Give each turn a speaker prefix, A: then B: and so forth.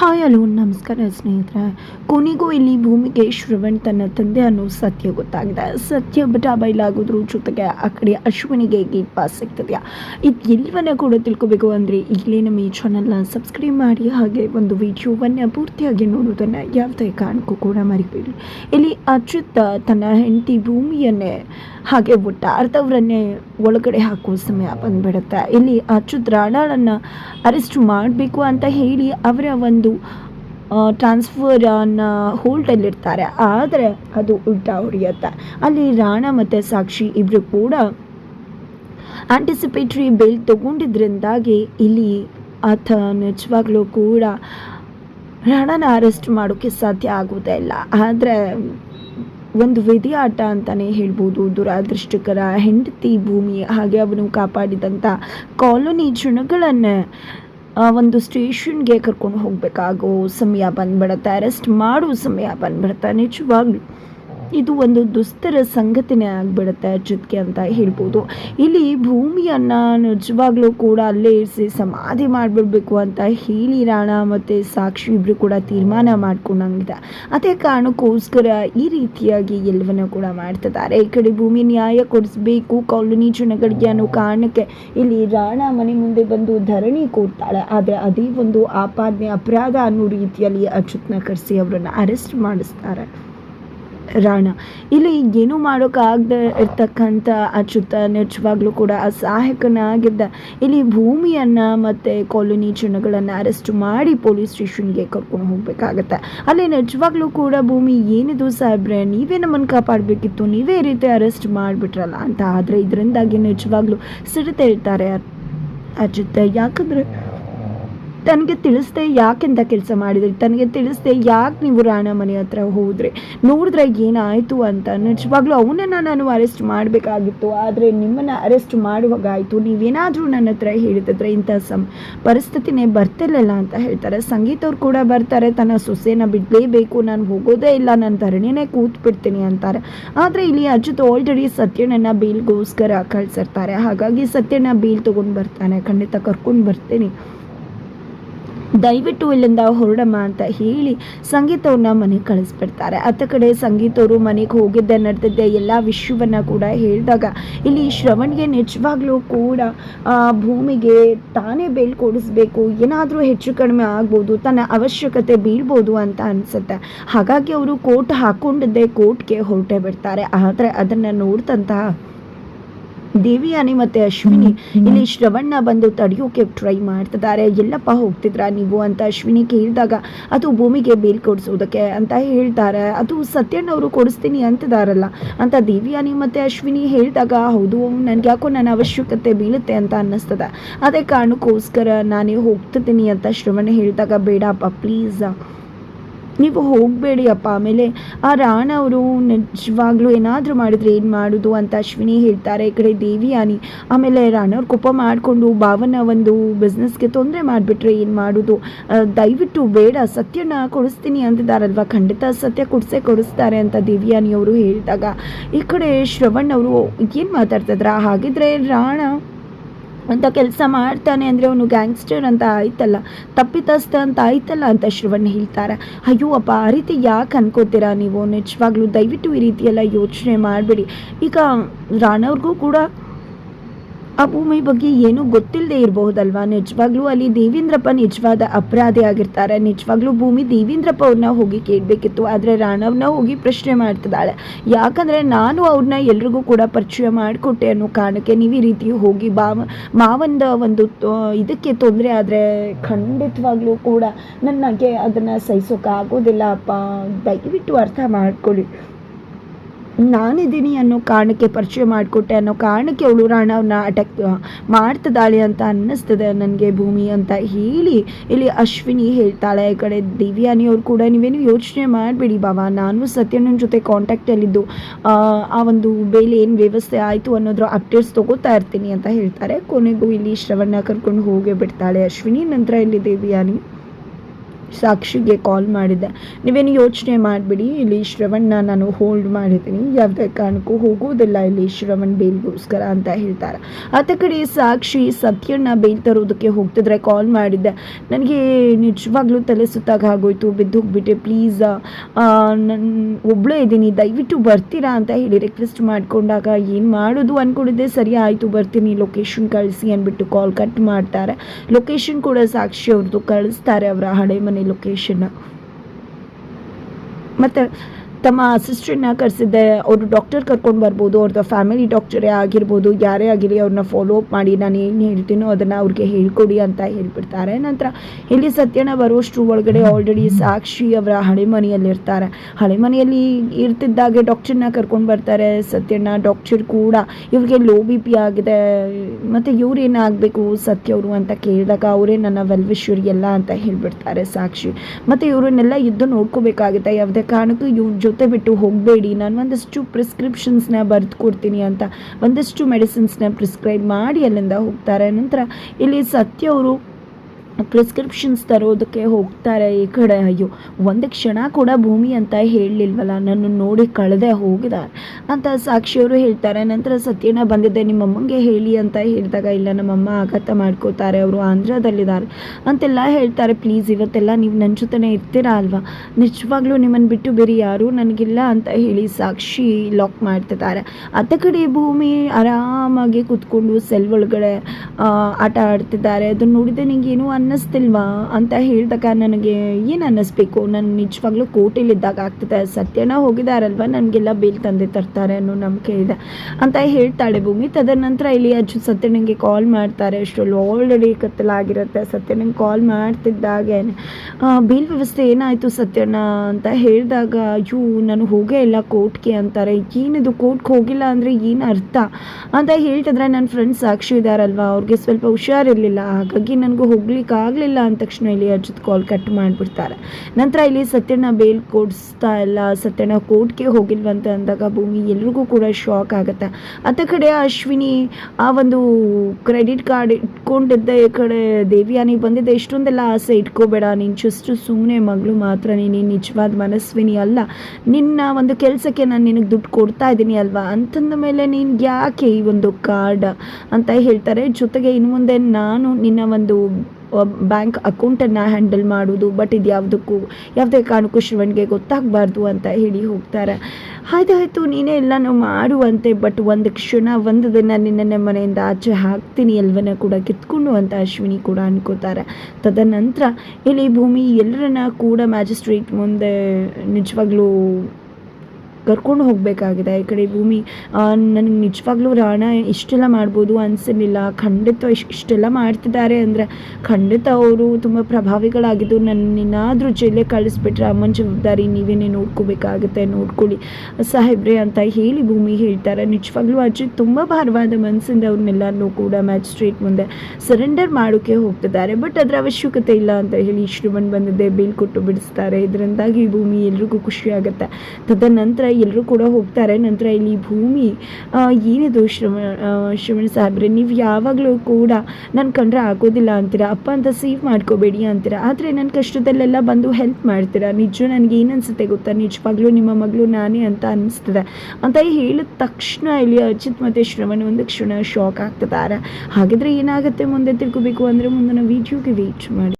A: Hi, hello, ನಮಸ್ಕಾರ ಸ್ನೇಹಿತರೆ. ಕೊನೆಗೂ ಇಲ್ಲಿ ಭೂಮಿಗೆ ಶ್ರವಣ್ ತನ್ನ ತಂದೆ ಅನ್ನೋ ಸತ್ಯ ಗೊತ್ತಾಗಿದೆ. ಸತ್ಯ ಬಟ ಬೈಲಾಗೋದ್ರ ಜೊತೆಗೆ ಆ ಕಡೆ ಅಶ್ವಿನಿಗೆ ಗೀಟ್ ಪಾಸ್ ಸಿಗ್ತದೆಯಾ ಇದು ಎಲ್ಲಿವನ್ನ ಕೂಡ ತಿಳ್ಕೊಬೇಕು ಅಂದರೆ ಈಗಲೇ ನಮ್ಮ ಈ ಚಾನಲ್ನ ಸಬ್ಸ್ಕ್ರೈಬ್ ಮಾಡಿ, ಹಾಗೆ ಒಂದು ವಿಡಿಯೋವನ್ನು ಪೂರ್ತಿಯಾಗಿ ನೋಡೋದನ್ನು ಯಾವುದೇ ಕಾರಣಕ್ಕೂ ಕೂಡ ಮರಿಬೇಡಿ. ಇಲ್ಲಿ ಅಚ್ಯುತ ತನ್ನ ಹೆಂಡತಿ ಭೂಮಿಯನ್ನೇ ಹಾಗೆ ಒಟ್ಟಾರ್ದವರನ್ನೇ ಒಳಗಡೆ ಹಾಕುವ ಸಮಯ ಬಂದ್ಬಿಡುತ್ತೆ. ಇಲ್ಲಿ ಅಚ್ಯುತ್ ರಾಣಾಳನ್ನು ಅರೆಸ್ಟ್ ಮಾಡಬೇಕು ಅಂತ ಹೇಳಿ ಅವರ ಒಂದು ಟ್ರಾನ್ಸ್ಫರನ್ನು ಹೋಲ್ಟಲ್ಲಿರ್ತಾರೆ ಆದರೆ ಅದು ಉಲ್ಟಾ ಹೊಡೆಯುತ್ತೆ ಅಲ್ಲಿ ರಾಣಾ ಮತ್ತು ಸಾಕ್ಷಿ ಇಬ್ಬರು ಕೂಡ ಆಂಟಿಸಿಪೇಟ್ರಿ ಬೇಲ್ ತಗೊಂಡಿದ್ರಿಂದಾಗಿ ಇಲ್ಲಿ ಆತ ನಿಜವಾಗ್ಲೂ ಕೂಡ ರಾಣನ ಅರೆಸ್ಟ್ ಮಾಡೋಕ್ಕೆ ಸಾಧ್ಯ ಆಗೋದೇ ಇಲ್ಲ. ಆದರೆ ಒಂದು ಆಟ ಅಂತಲೇ ಹೇಳ್ಬೋದು. ದುರಾದೃಷ್ಟಕರ ಹೆಂಡತಿ ಭೂಮಿ ಹಾಗೆ ಅವನು ಕಾಪಾಡಿದಂಥ ಕಾಲೋನಿ ಜನಗಳನ್ನು ಒಂದು ಸ್ಟೇಷನ್ಗೆ ಕರ್ಕೊಂಡು ಹೋಗಬೇಕಾಗೋ ಸಮಯ ಬಂದ್ಬಿಡುತ್ತೆ. ಅರೆಸ್ಟ್ ಮಾಡೋ ಸಮಯ ಬಂದ್ಬಿಡುತ್ತೆ. ನಿಜವಾಗ್ಲೂ. ಇದು ಒಂದು ದುಸ್ತರ ಸಂಗತಿನೇ ಆಗಿಬಿಡುತ್ತೆ ಅಚ್ಯುತ್ಗೆ ಅಂತ ಹೇಳ್ಬೋದು. ಇಲ್ಲಿ ಭೂಮಿಯನ್ನು ನಿಜವಾಗ್ಲೂ ಕೂಡ ಅಲ್ಲೇ ಇರಿಸಿ ಸಮಾಧಿ ಮಾಡಿಬಿಡ್ಬೇಕು ಅಂತ ಹೇಳಿ ರಾಣ ಮತ್ತು ಸಾಕ್ಷಿ ಇಬ್ಬರು ಕೂಡ ತೀರ್ಮಾನ ಮಾಡ್ಕೊಂಡಂಗಿದೆ. ಅದೇ ಕಾರಣಕ್ಕೋಸ್ಕರ ಈ ರೀತಿಯಾಗಿ ಎಲ್ಲವನ್ನು ಕೂಡ ಮಾಡ್ತಿದ್ದಾರೆ. ಈ ಕಡೆ ಭೂಮಿ ನ್ಯಾಯ ಕೊಡಿಸ್ಬೇಕು, ಕಾಲೋನಿ ಜನಗಳಿಗೆ ಅನ್ನೋ ಕಾರಣಕ್ಕೆ ಇಲ್ಲಿ ರಾಣ ಮನೆ ಮುಂದೆ ಬಂದು ಧರಣಿ ಕೂರ್ತಾಳೆ ಆದರೆ ಅದೇ ಒಂದು ಆಪಾದನೆ ಅಪರಾಧ ಅನ್ನೋ ರೀತಿಯಲ್ಲಿ ಅಚ್ಯುತ್ನ ಕರೆಸಿ ಅವರನ್ನು ಅರೆಸ್ಟ್ ಮಾಡಿಸ್ತಾರೆ. ರಾಣ. ಇಲ್ಲಿ ಏನೂ ಮಾಡೋಕ್ಕಾಗದೆ ಇರ್ತಕ್ಕಂಥ ಅಚ್ಯುತ ನಿಜವಾಗ್ಲೂ ಕೂಡ ಅಸಹಾಯಕನಾಗಿದ್ದ ಇಲ್ಲಿ ಭೂಮಿಯನ್ನು ಮತ್ತು ಕಾಲೋನಿ ಜನಗಳನ್ನು ಅರೆಸ್ಟ್ ಮಾಡಿ ಪೊಲೀಸ್ ಸ್ಟೇಷನ್ಗೆ ಕರ್ಕೊಂಡು ಹೋಗಬೇಕಾಗತ್ತೆ. ಅಲ್ಲಿ ನಿಜವಾಗ್ಲೂ ಕೂಡ ಭೂಮಿ ಏನಿದು ಸಾಹೇಬ್ರೆ, ನೀವೇ ನಮ್ಮನ್ನು ಕಾಪಾಡಬೇಕಿತ್ತು, ನೀವೇ ರೀತಿ ಅರೆಸ್ಟ್ ಮಾಡಿಬಿಟ್ರಲ್ಲ ಅಂತ. ಆದರೆ ಇದರಿಂದಾಗಿ ನಿಜವಾಗ್ಲೂ ಸಿಡಿತೇಳ್ತಾರೆ ಅಚ್ಯುತ ಯಾಕಂದರೆ ತನಗೆ ತಿಳಿಸ್ದೆ ಯಾಕೆಂತ ಕೆಲಸ ಮಾಡಿದ್ರಿ? ತನಗೆ ತಿಳಿಸ್ದೆ ಯಾಕೆ ನೀವು ರಾಣ ಮನೆ ಹತ್ರ ಹೋದ್ರಿ? ನೋಡಿದ್ರೆ ಏನಾಯಿತು ಅಂತ ನಿಜವಾಗ್ಲೂ ಅವನನ್ನು ನಾನು ಅರೆಸ್ಟ್ ಮಾಡಬೇಕಾಗಿತ್ತು. ಆದರೆ ನಿಮ್ಮನ್ನು ಅರೆಸ್ಟ್ ಮಾಡುವಾಗಾಯಿತು. ನೀವೇನಾದರೂ ನನ್ನ ಹತ್ರ ಹೇಳಿದ್ರೆ ಇಂಥ ಸಂ ಪರಿಸ್ಥಿತಿನೇ ಬರ್ತಿರ್ಲಿಲ್ಲ ಅಂತ ಹೇಳ್ತಾರೆ. ಸಂಗೀತ ಅವ್ರು ಕೂಡ ಬರ್ತಾರೆ. ತನ್ನ ಸೊಸೆನ ಬಿಡಲೇಬೇಕು. ನಾನು ಹೋಗೋದೇ ಇಲ್ಲ. ನಾನು ಧರಣಿನೇ ಕೂತ್ ಬಿಡ್ತೀನಿ ಅಂತಾರೆ. ಆದರೆ ಇಲ್ಲಿ ಅಜಿತ್ ಆಲ್ರೆಡಿ ಸತ್ಯನನ್ನ ಬೀಲ್ಗೋಸ್ಕರ ಕಳ್ಸಿರ್ತಾರೆ. ಹಾಗಾಗಿ ಸತ್ಯನ ಬೀಲ್ ತೊಗೊಂಡು ಬರ್ತಾನೆ. ಖಂಡಿತ ಕರ್ಕೊಂಡು ಬರ್ತೀನಿ. ದಯವಿಟ್ಟು ಇಲ್ಲಿಂದ ಹೊರಡಮ್ಮ ಅಂತ ಹೇಳಿ ಸಂಗೀತವ್ರನ್ನ ಮನೆಗೆ ಕಳಿಸ್ಬಿಡ್ತಾರೆ. ಅತ್ತ ಕಡೆ ಸಂಗೀತವರು ಮನೆಗೆ ಹೋಗಿದ್ದೆ, ನಡೆದಿದ್ದೆ ಎಲ್ಲ ವಿಷಯವನ್ನು ಕೂಡ ಹೇಳಿದಾಗ ಇಲ್ಲಿ ಶ್ರವಣ್ಗೆ ನಿಜವಾಗ್ಲೂ ಕೂಡ ಭೂಮಿಗೆ ತಾನೇ ಬೇಲ್ ಕೊಡಿಸ್ಬೇಕು, ಏನಾದರೂ ಹೆಚ್ಚು ಕಡಿಮೆ ಆಗ್ಬೋದು, ತನ್ನ ಅವಶ್ಯಕತೆ ಬೀಳ್ಬೋದು ಅಂತ ಅನಿಸುತ್ತೆ. ಹಾಗಾಗಿ ಅವರು ಕೋಟ್ ಹಾಕೊಂಡಿದ್ದೆ ಕೋರ್ಟ್ಗೆ ಹೊರಟೆ ಬಿಡ್ತಾರೆ. ಆದರೆ ಅದನ್ನು ನೋಡ್ತಂತಹ ದೇವಿಯಾನಿ ಮತ್ತೆ ಅಶ್ವಿನಿ ಇಲ್ಲಿ ಶ್ರವಣ್ಣ ಬಂದು ತಡೆಯೋಕೆ ಟ್ರೈ ಮಾಡ್ತಿದ್ದಾರೆ. ಎಲ್ಲಪ್ಪ ಹೋಗ್ತಿದ್ರಾ ನೀವು ಅಂತ ಅಶ್ವಿನಿ ಕೇಳಿದಾಗ ಅದು ಭೂಮಿಗೆ ಬೇಲ್ ಕೊಡಿಸೋದಕ್ಕೆ ಅಂತ ಹೇಳ್ತಾರೆ. ಅದು ಸತ್ಯಣ್ಣವರು ಕೊಡಿಸ್ತೀನಿ ಅಂತಿದಾರಲ್ಲ. ಅಂತ ದೇವಿಯಾನಿ ಮತ್ತೆ ಅಶ್ವಿನಿ ಹೇಳಿದಾಗ ಹೌದು ನನಗೆ ಯಾಕೋ ನನ್ನ ಅವಶ್ಯಕತೆ ಬೀಳುತ್ತೆ ಅಂತ ಅನ್ನಿಸ್ತದೆ. ಅದೇ ಕಾರಣಕ್ಕೋಸ್ಕರ ನಾನೇ ಹೋಗ್ತಿದ್ದೀನಿ ಅಂತ ಶ್ರವಣ್ಣ ಹೇಳಿದಾಗ ಬೇಡಪ್ಪ ಪ್ಲೀಸ್ ನೀವು ಹೋಗಬೇಡಿ ಅಪ್ಪ. ಆಮೇಲೆ ಆ ರಾಣ ಅವರು ನಿಜವಾಗ್ಲೂ ಏನಾದರೂ ಮಾಡಿದ್ರೆ ಏನು ಮಾಡೋದು ಅಂತ ಅಶ್ವಿನಿ ಹೇಳ್ತಾರೆ. ಈ ಕಡೆ ದೇವಿಯಾನಿ, ಆಮೇಲೆ ರಾಣವ್ರು ಕೋಪ ಮಾಡಿಕೊಂಡು ಭಾವನ ಒಂದು ಬಿಸ್ನೆಸ್ಗೆ ತೊಂದರೆ ಮಾಡಿಬಿಟ್ರೆ ಏನು ಮಾಡೋದು? ದಯವಿಟ್ಟು ಬೇಡ, ಸತ್ಯನ ಕೊಡಿಸ್ತೀನಿ ಅಂತಿದ್ದಾರಲ್ವ? ಖಂಡಿತ ಸತ್ಯ ಕೊಡಿಸೇ ಕೊಡಿಸ್ತಾರೆ ಅಂತ ದೇವಿಯಾನಿ ಅವರು ಹೇಳಿದಾಗ. ಈ ಕಡೆ ಶ್ರವಣ್ ಅವರು ಏನು ಮಾತಾಡ್ತಿದ್ರ ಹಾಗಿದ್ರೆ ರಾಣ ಅಂತ ಕೆಲಸ ಮಾಡ್ತಾನೆ ಅಂದರೆ ಅವನು ಗ್ಯಾಂಗ್ಸ್ಟರ್ ಅಂತ ಆಯ್ತಲ್ಲ, ತಪ್ಪಿತಸ್ಥ ಅಂತ ಆಯ್ತಲ್ಲ ಅಂತ ಶ್ರವಣ್ ಹೇಳ್ತಾರೆ. ಅಯ್ಯೋ ಅಪ್ಪ, ಆ ರೀತಿ ಯಾಕೆ ಅನ್ಕೋತೀರಾ ನೀವು? ನಿಜವಾಗ್ಲೂ ದಯವಿಟ್ಟು ಈ ರೀತಿಯೆಲ್ಲ ಯೋಚನೆ ಮಾಡಬೇಡಿ. ಈಗ ರಾಣವ್ರಿಗೂ ಕೂಡ ಆ ಭೂಮಿ ಬಗ್ಗೆ ಏನೂ ಗೊತ್ತಿಲ್ಲದೆ ಇರಬಹುದಲ್ವಾ? ನಿಜವಾಗ್ಲೂ ಅಲ್ಲಿ ದೇವೇಂದ್ರಪ್ಪ ನಿಜವಾದ ಅಪರಾಧಿ ಆಗಿರ್ತಾರೆ. ನಿಜವಾಗ್ಲೂ ಭೂಮಿ ದೇವೇಂದ್ರಪ್ಪ ಅವ್ರನ್ನ ಹೋಗಿ ಕೇಳಬೇಕಿತ್ತು. ಆದರೆ ರಾಣವ್ನ ಹೋಗಿ ಪ್ರಶ್ನೆ ಮಾಡ್ತಿದ್ದಾಳೆ. ಯಾಕಂದರೆ ನಾನು ಅವ್ರನ್ನ ಎಲ್ರಿಗೂ ಕೂಡ ಪರಿಚಯ ಮಾಡಿಕೊಟ್ಟೆ ಅನ್ನೋ ಕಾರಣಕ್ಕೆ ನೀವು ಈ ರೀತಿ ಹೋಗಿ ಬಾವ ಮಾವಂದ ಒಂದು ಇದಕ್ಕೆ ತೊಂದರೆ ಆದರೆ ಖಂಡಿತವಾಗ್ಲೂ ಕೂಡ ನನಗೆ ಅದನ್ನು ಸಹಿಸೋಕ್ಕಾಗೋದಿಲ್ಲ ಅಪ್ಪ. ದಯವಿಟ್ಟು ಅರ್ಥ ಮಾಡ್ಕೊಳ್ಳಿ. ನಾನಿದ್ದೀನಿ ಅನ್ನೋ ಕಾರಣಕ್ಕೆ ಪರಿಚಯ ಮಾಡಿಕೊಟ್ಟೆ ಅನ್ನೋ ಕಾರಣಕ್ಕೆ ಅವಳು ರಾಣವನ್ನ ಅಟ್ಯಾಕ್ ಮಾಡ್ತಿದ್ದಾಳೆ ಅಂತ ಅನ್ನಿಸ್ತದೆ ನನಗೆ ಭೂಮಿ ಅಂತ ಹೇಳಿ. ಇಲ್ಲಿ ಅಶ್ವಿನಿ ಹೇಳ್ತಾಳೆ ಈ ಕಡೆ ದಿವ್ಯಾನಿ ಅವ್ರು ಕೂಡ ನೀವೇನು ಯೋಚನೆ ಮಾಡಬೇಡಿ ಬಾಬಾ ನಾನು ಸತ್ಯಣ್ಣನ ಜೊತೆ ಕಾಂಟ್ಯಾಕ್ಟಲ್ಲಿದ್ದು ಆ, ಒಂದು ಬೇಲೆ ಏನು ವ್ಯವಸ್ಥೆ ಆಯಿತು ಅನ್ನೋದ್ರ ಅಪ್ಡೇಟ್ಸ್ ತೊಗೋತಾ ಇರ್ತೀನಿ ಅಂತ ಹೇಳ್ತಾರೆ. ಕೊನೆಗೂ ಇಲ್ಲಿ ಶ್ರವಣ ಕರ್ಕೊಂಡು ಹೋಗೇ ಬಿಡ್ತಾಳೆ ಅಶ್ವಿನಿ ನಂತರ ಇಲ್ಲಿ ದೇವಿಯಾನಿ. ಸಾಕ್ಷಿಗೆ ಕಾಲ್ ಮಾಡಿದ್ದೆ ನೀವೇನು ಯೋಚನೆ ಮಾಡಿಬಿಡಿ, ಇಲ್ಲಿ ಶ್ರವಣ್ನ ನಾನು ಹೋಲ್ಡ್ ಮಾಡಿದ್ದೀನಿ. ಯಾವುದೇ ಕಾರಣಕ್ಕೂ ಹೋಗೋದಿಲ್ಲ ಇಲ್ಲಿ ಶ್ರವಣ್ ಬೇಲ್ಗೋಸ್ಕರ ಅಂತ ಹೇಳ್ತಾರೆ. ಆತ ಕಡೆ ಸಾಕ್ಷಿ ಸತ್ಯಣ್ಣ ಬೇಲ್ ತರೋದಕ್ಕೆ ಹೋಗ್ತಿದ್ರೆ ಕಾಲ್ ಮಾಡಿದ್ದೆ ನನಗೆ ನಿಜವಾಗ್ಲೂ ತಲೆ ಸುತ್ತಾಗ ಆಗೋಯ್ತು, ಬಿದ್ದು ಹೋಗ್ಬಿಟ್ಟೆ. ಪ್ಲೀಸ್ ನನ್ನ ಒಬ್ಬಳೇ ಇದ್ದೀನಿ. ದಯವಿಟ್ಟು ಬರ್ತೀರಾ ಅಂತ ಹೇಳಿ ರಿಕ್ವೆಸ್ಟ್ ಮಾಡಿಕೊಂಡಾಗ ಏನು ಮಾಡೋದು ಅಂದ್ಕೊಂಡಿದ್ದೆ ಸರಿ, ಆಯಿತು, ಬರ್ತೀನಿ. ಲೊಕೇಶನ್ ಕಳಿಸಿ ಅಂದ್ಬಿಟ್ಟು ಕಾಲ್ ಕಟ್ ಮಾಡ್ತಾರೆ. ಲೊಕೇಶನ್ ಕೂಡ ಸಾಕ್ಷಿ ಅವ್ರದ್ದು ಕಳಿಸ್ತಾರೆ. ಅವರ ಹಳೆ ಮನೆ ಲೊಕೇಶನ್ನ ಮತ್ತು ತಮ್ಮ ಅಸಿಸ್ಟೆಂಟ್ನ ಕರೆಸಿದ್ದೆ. ಅವರು ಡಾಕ್ಟರ್ ಕರ್ಕೊಂಡು ಬರ್ಬೋದು. ಅವ್ರದ್ದು ಫ್ಯಾಮಿಲಿ ಡಾಕ್ಟರೇ ಆಗಿರ್ಬೋದು. ಯಾರೇ ಆಗಿರಲಿ ಅವ್ರನ್ನ ಫಾಲೋ ಅಪ್ ಮಾಡಿ. ನಾನು ಏನು ಹೇಳ್ತೀನೋ ಅದನ್ನು ಅವ್ರಿಗೆ ಹೇಳ್ಕೊಡಿ ಅಂತ ಹೇಳ್ಬಿಡ್ತಾರೆ. ನಂತರ ಇಲ್ಲಿ ಸತ್ಯನ ಬರುವಷ್ಟು ಒಳಗಡೆ ಆಲ್ರೆಡಿ ಸಾಕ್ಷಿ ಅವರ ಹಳೆ ಮನೆಯಲ್ಲಿರ್ತಾರೆ ಹಳೆ ಮನೆಯಲ್ಲಿ ಇರ್ತಿದ್ದಾಗೆ ಡಾಕ್ಟರ್ನ ಕರ್ಕೊಂಡು ಬರ್ತಾರೆ. ಸತ್ಯಣ್ಣ ಡಾಕ್ಟರ್ ಕೂಡ ಇವ್ರಿಗೆ ಲೋ ಬಿ ಪಿ ಆಗಿದೆ. ಮತ್ತು ಇವ್ರು ಏನಾಗಬೇಕು ಸತ್ಯ ಅವರು ಅಂತ ಕೇಳಿದಾಗ ಅವರೇ ನನ್ನ ವೆಲ್ವಿಶ್ವರಿಗೆಲ್ಲ ಅಂತ ಹೇಳ್ಬಿಡ್ತಾರೆ ಸಾಕ್ಷಿ. ಮತ್ತು ಇವರನ್ನೆಲ್ಲ ಇದ್ದು ನೋಡ್ಕೋಬೇಕಾಗುತ್ತೆ. ಯಾವುದೇ ಕಾರಣಕ್ಕೂ ಇವ್ರ ಜೊತೆ ಬಿಟ್ಟು ಹೋಗಬೇಡಿ. ನಾನು ಒಂದಷ್ಟು ಪ್ರಿಸ್ಕ್ರಿಪ್ಷನ್ಸ್ನ ಬರೆದು ಕೊಡ್ತೀನಿ ಅಂತ, ಒಂದಷ್ಟು ಮೆಡಿಸಿನ್ಸ್ನ ಪ್ರಿಸ್ಕ್ರೈಬ್ ಮಾಡಿ ಅಲ್ಲಿಂದ ಹೋಗ್ತಾರೆ. ನಂತರ ಇಲ್ಲಿ ಸತ್ಯ ಅವರು ಪ್ರಿಸ್ಕ್ರಿಪ್ಷನ್ಸ್ ತರೋದಕ್ಕೆ ಹೋಗ್ತಾರೆ ಈ ಕಡೆ. ಅಯ್ಯೋ, ಒಂದು ಕ್ಷಣ ಕೂಡ ಭೂಮಿ ಅಂತ ಹೇಳಲಿಲ್ವಲ್ಲ? ನನ್ನ ನೋಡಿ ಕಳೆದೆ ಹೋಗಿದ್ದಾರೆ ಅಂತ ಸಾಕ್ಷಿಯವರು ಹೇಳ್ತಾರೆ. ನಂತರ ಸತ್ಯನ ಬಂದಿದ್ದೆ ನಿಮ್ಮಮ್ಮಂಗೆ ಹೇಳಿ ಅಂತ ಹೇಳಿದಾಗ, ಇಲ್ಲ ನಮ್ಮಮ್ಮ ಆಘಾತ ಮಾಡ್ಕೋತಾರೆ, ಅವರು ಆಂಧ್ರದಲ್ಲಿದ್ದಾರೆ ಅಂತೆಲ್ಲ ಹೇಳ್ತಾರೆ. ಪ್ಲೀಸ್, ಇವತ್ತೆಲ್ಲ ನೀವು ನನ್ನ ಜೊತೆನೇ ಇರ್ತೀರಾ ಅಲ್ವಾ? ನಿಜವಾಗ್ಲೂ ನಿಮ್ಮನ್ನು ಬಿಟ್ಟು ಬೇರೆ ಯಾರೂ ನನಗಿಲ್ಲ ಅಂತ ಹೇಳಿ ಸಾಕ್ಷಿ ಲಾಕ್ ಮಾಡ್ತಿದ್ದಾರೆ. ಅತ್ತ ಕಡೆ ಭೂಮಿ ಆರಾಮಾಗಿ ಕೂತ್ಕೊಂಡು ಸೆಲ್ ಒಳಗಡೆ ಆಟ ಆಡ್ತಿದ್ದಾರೆ. ಅದನ್ನು ನೋಡಿದರೆ ನಿಂಗೆ ಏನೂ ಅನ್ನಿಸ್ತಿಲ್ವಾ ಅಂತ ಹೇಳಿದಾಗ ನನಗೆ ಏನು ಅನ್ನಿಸ್ಬೇಕು? ನಾನು ನಿಜವಾಗ್ಲೂ ಕೋಟಿಲಿದ್ದಾಗ ಆಗ್ತದೆ. ಸತ್ಯನ ಹೋಗಿದಾರಲ್ವ? ನನಗೆಲ್ಲ ಬೇಲ್ ತಂದೆ ತರ್ತಾರೆ ಅನ್ನೋ ನಂಬಿಕೆ ಇದೆ ಅಂತ ಹೇಳ್ತಾಳೆ. ಭೂಮಿ ತದನಂತರ ಇಲ್ಲಿ ಅಜ್ಜು ಸತ್ಯನಿಗೆ ಕಾಲ್ ಮಾಡ್ತಾರೆ. ಅಷ್ಟರಲ್ಲಿ ಆಲ್ರೆಡಿ ಕತ್ತಲಾಗಿರುತ್ತೆ. ಸತ್ಯನಿಗೆ ಕಾಲ್ ಮಾಡ್ತಿದ್ದಾಗೆ. ಬೇಲ್ ವ್ಯವಸ್ಥೆ ಏನಾಯಿತು ಸತ್ಯಣ್ಣ ಅಂತ ಹೇಳಿದಾಗ, ಅಯ್ಯೋ, ನಾನು ಹೋಗೇ ಇಲ್ಲ ಕೋರ್ಟ್ಗೆ ಅಂತಾರೆ. ಏನಿದು? ಕೋರ್ಟ್ಗೆ ಹೋಗಿಲ್ಲ ಅಂದರೆ ಏನು ಅರ್ಥ? ಅಂತ ಹೇಳ್ತಿದ್ರೆ ನನ್ನ ಫ್ರೆಂಡ್ಸ್ ಸಾಕ್ಷಿ ಇದ್ದಾರಲ್ವ ಅವ್ರಿಗೆ ಸ್ವಲ್ಪ ಹುಷಾರಿರಲಿಲ್ಲ. ಹಾಗಾಗಿ ನನಗೂ ಹೋಗ್ಲಿಕ್ಕೆ ಆಗಲಿಲ್ಲ ಅಂದ ತಕ್ಷಣ ಇಲ್ಲಿ ಅರ್ಜಿತ್ ಕಾಲ್ ಕಟ್ ಮಾಡಿಬಿಡ್ತಾರೆ. ನಂತರ ಇಲ್ಲಿ ಸತ್ಯಣ್ಣ ಬೇಲ್ ಕೊಡಿಸ್ತಾ ಇಲ್ಲ. ಸತ್ಯಣ್ಣ ಕೋರ್ಟ್ಗೆ ಹೋಗಿಲ್ವಂತ ಅಂದಾಗ ಭೂಮಿ ಎಲ್ರಿಗೂ ಕೂಡ ಶಾಕ್ ಆಗುತ್ತೆ. ಅತ್ತ ಕಡೆ ಅಶ್ವಿನಿ ಆ ಒಂದು ಕ್ರೆಡಿಟ್ ಕಾರ್ಡ್ ಇಟ್ಕೊಂಡಿದ್ದ ಈ ಕಡೆ ದೇವಿಯಾನಿ ಬಂದಿದ್ದೆ ಇಷ್ಟೊಂದೆಲ್ಲ ಆಸೆ ಇಟ್ಕೋಬೇಡ. ನೀನು ಜಸ್ಟ್ ಸುಮ್ಮನೆ ಮಗಳು ಮಾತ್ರ, ನೀನು ನಿಜವಾದ ಮನಸ್ವಿನಿ ಅಲ್ಲ. ನಿನ್ನ ಒಂದು ಕೆಲಸಕ್ಕೆ ನಾನು ನಿನಗೆ ದುಡ್ಡು ಕೊಡ್ತಾ ಇದ್ದೀನಿ ಅಲ್ವಾ? ಅಂತಂದ ಮೇಲೆ ನೀನು ಯಾಕೆ ಈ ಒಂದು ಕಾರ್ಡ್ ಅಂತ ಹೇಳ್ತಾರೆ. ಜೊತೆಗೆ ಇನ್ನು ಮುಂದೆ ನಾನು ನಿನ್ನ ಒಂದು ಬ್ಯಾಂಕ್ ಅಕೌಂಟನ್ನು ಹ್ಯಾಂಡಲ್ ಮಾಡೋದು, ಬಟ್ ಇದು ಯಾವುದಕ್ಕೂ, ಯಾವುದೇ ಕಾರಣಕ್ಕೂ ಶ್ರವಣ್ಗೆ ಗೊತ್ತಾಗಬಾರ್ದು ಅಂತ ಹೇಳಿ ಹೋಗ್ತಾರೆ. ಆಯ್ತಾಯ್ತು ನೀನೇ ಎಲ್ಲನೂ ಮಾಡುವಂತೆ, ಬಟ್ ಒಂದು ಕ್ಷಣ, ಒಂದು ದಿನ ನಿನ್ನ ಮನೆಯಿಂದ ಆಚೆ ಹಾಕ್ತೀನಿ ಎಲ್ವನ ಕೂಡ ಕಿತ್ಕೊಂಡು ಅಂತ ಅಶ್ವಿನಿ ಕೂಡ ಅನ್ಕೋತಾರೆ. ತದನಂತರ ಇಲ್ಲಿ ಭೂಮಿ ಎಲ್ಲರನ್ನ ಕೂಡ ಮ್ಯಾಜಿಸ್ಟ್ರೇಟ್ ಮುಂದೆ ನಿಜವಾಗ್ಲೂ ಕರ್ಕೊಂಡು ಹೋಗಬೇಕಾಗಿದೆ ಈ ಕಡೆ ಭೂಮಿ. ನನಗೆ ನಿಜವಾಗ್ಲೂ ರಾಣ ಇಷ್ಟೆಲ್ಲ ಮಾಡ್ಬೋದು ಅನಿಸಿರ್ಲಿಲ್ಲ. ಖಂಡಿತ ಇಷ್ಟೆಲ್ಲ ಮಾಡ್ತಿದ್ದಾರೆ ಅಂದರೆ ಖಂಡಿತ ಅವರು ತುಂಬ ಪ್ರಭಾವಿಗಳಾಗಿದ್ದು ನನ್ನೇನಾದರೂ ಜೈಲೇ ಕಳಿಸ್ಬಿಟ್ರೆ ಅಮ್ಮನ ಜವಾಬ್ದಾರಿ ನೀವೇನೇ ನೋಡ್ಕೋಬೇಕಾಗುತ್ತೆ, ನೋಡ್ಕೊಳ್ಳಿ. ಸಾಹೇಬ್ರೆ ಅಂತ ಹೇಳಿ ಭೂಮಿ ಹೇಳ್ತಾರೆ. ನಿಜವಾಗ್ಲೂ ಅಜ್ಜಿ ತುಂಬ ಭಾರವಾದ ಮನಸ್ಸಿಂದ ಅವ್ರನ್ನೆಲ್ಲರೂ ಕೂಡ ಮ್ಯಾಜಿಸ್ಟ್ರೇಟ್ ಮುಂದೆ ಸರೆಂಡರ್ ಮಾಡೋಕ್ಕೆ ಹೋಗ್ತಿದ್ದಾರೆ. ಬಟ್ ಅದರ ಅವಶ್ಯಕತೆ ಇಲ್ಲ ಅಂತ ಹೇಳಿ ಶ್ರೀಮನ್ ಬಂದಿದ್ದೆ ಬೇಲ್ ಕೊಟ್ಟು ಬಿಡಿಸ್ತಾರೆ. ಇದರಿಂದಾಗಿ ಭೂಮಿ ಎಲ್ರಿಗೂ ಖುಷಿ ಆಗುತ್ತೆ. ತದನಂತರ ಎಲ್ಲರೂ ಕೂಡ ಹೋಗ್ತಾರೆ. ನಂತರ ಇಲ್ಲಿ ಭೂಮಿ ಏನಿದು ಶ್ರಮ ಶ್ರವಣ ಸಾಹೇಬ್ರೆ ನೀವು ಯಾವಾಗಲೂ ಕೂಡ ನಾನು ಕಂಡ್ರೆ ಆಗೋದಿಲ್ಲ ಅಂತೀರಾ? ಅಪ್ಪ ಅಂತ ಸೇವ್ ಮಾಡ್ಕೋಬೇಡಿ ಅಂತೀರಾ? ಆದರೆ ನನ್ನ ಕಷ್ಟದಲ್ಲೆಲ್ಲ ಬಂದು ಹೆಲ್ಪ್ ಮಾಡ್ತೀರಾ? ನಿಜ ನನಗೆ ಏನು ಅನಿಸುತ್ತೆ ಗೊತ್ತಾ? ನಿಜವಾಗ್ಲೂ ನಿಮ್ಮ ಮಗಳು ನಾನೇ ಅಂತ ಅನಿಸ್ತದೆ. ಅಂತ ಹೇಳಿದ ತಕ್ಷಣ ಇಲ್ಲಿ ಅಜಿತ್ ಮತ್ತು ಶ್ರವಣ ಒಂದು ಕ್ಷಣ ಶಾಕ್ ಆಗ್ತಿದ್ದಾರೆ ಹಾಗಿದ್ರೆ ಏನಾಗುತ್ತೆ ಮುಂದೆ ತಿಳ್ಕೊಬೇಕು ಅಂದರೆ ಮುಂದಿನ ವೀಡಿಯೋಗೆ ವೇಟ್ ಮಾಡಿ.